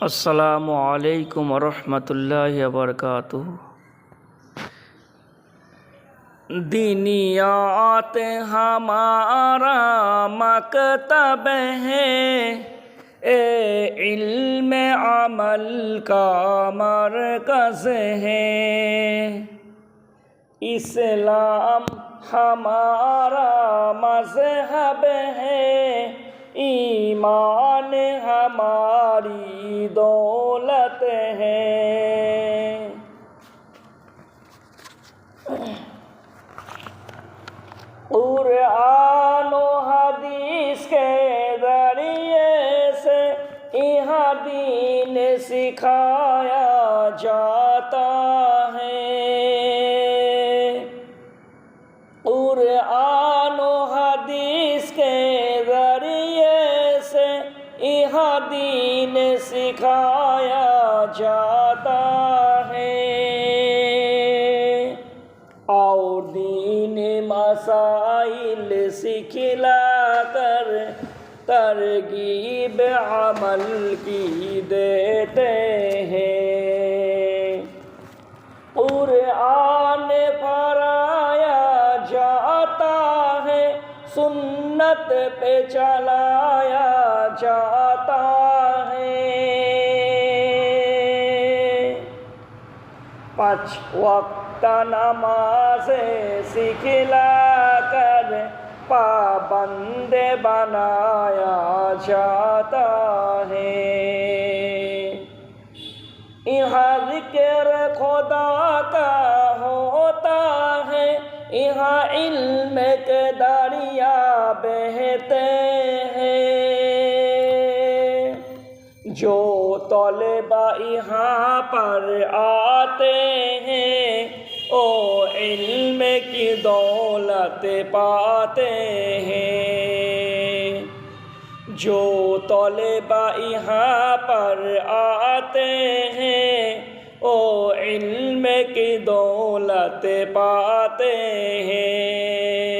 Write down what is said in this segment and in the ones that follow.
السلام علیکم ورحمۃ اللہ وبرکاتہ دینیات ہمارا مکتب ہے اے علم عمل کا مرکز ہے اسلام ہمارا مذہب ہے ایمان ہماری دولت ہے۔ قرآن و حدیث کے ذریعے سے یہاں دین سکھایا جاتا ہے۔ سکھایا جاتا ہے۔ اور دین مسائل سکھلا کر ترغیب عمل کی دیتے ہیں۔ قرآن پرایا سنت پہ چلایا جاتا ہے۔ پانچ وقت نماز سکھلا کر پابند بنایا جاتا ہے۔ یہاں ذکر خدا کا بہتے ہیں۔ جو طلبا یہاں پر آتے ہیں، او علم کی دولت پاتے ہیں۔ جو طلبا یہاں پر آتے ہیں، او علم کی دولت پاتے ہیں۔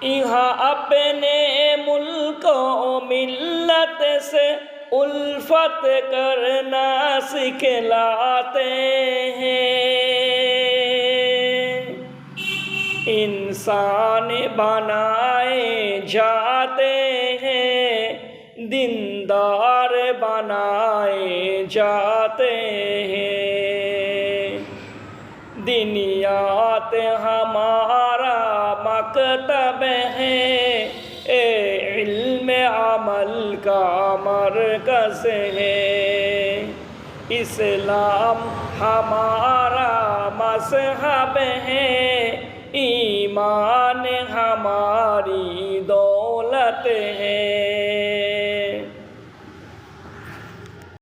یہاں اپنے ملک و ملت سے الفت کرنا سکھلاتے ہیں۔ انسان بنائے جاتے ہیں، دیندار بنائے جاتے ہیں۔ دنیات ہمارا مکتب ہے۔ اے علم عمل کا مرکز ہے۔ اسلام ہمارا مذہب ہے۔ ایمان ہماری دولت ہے۔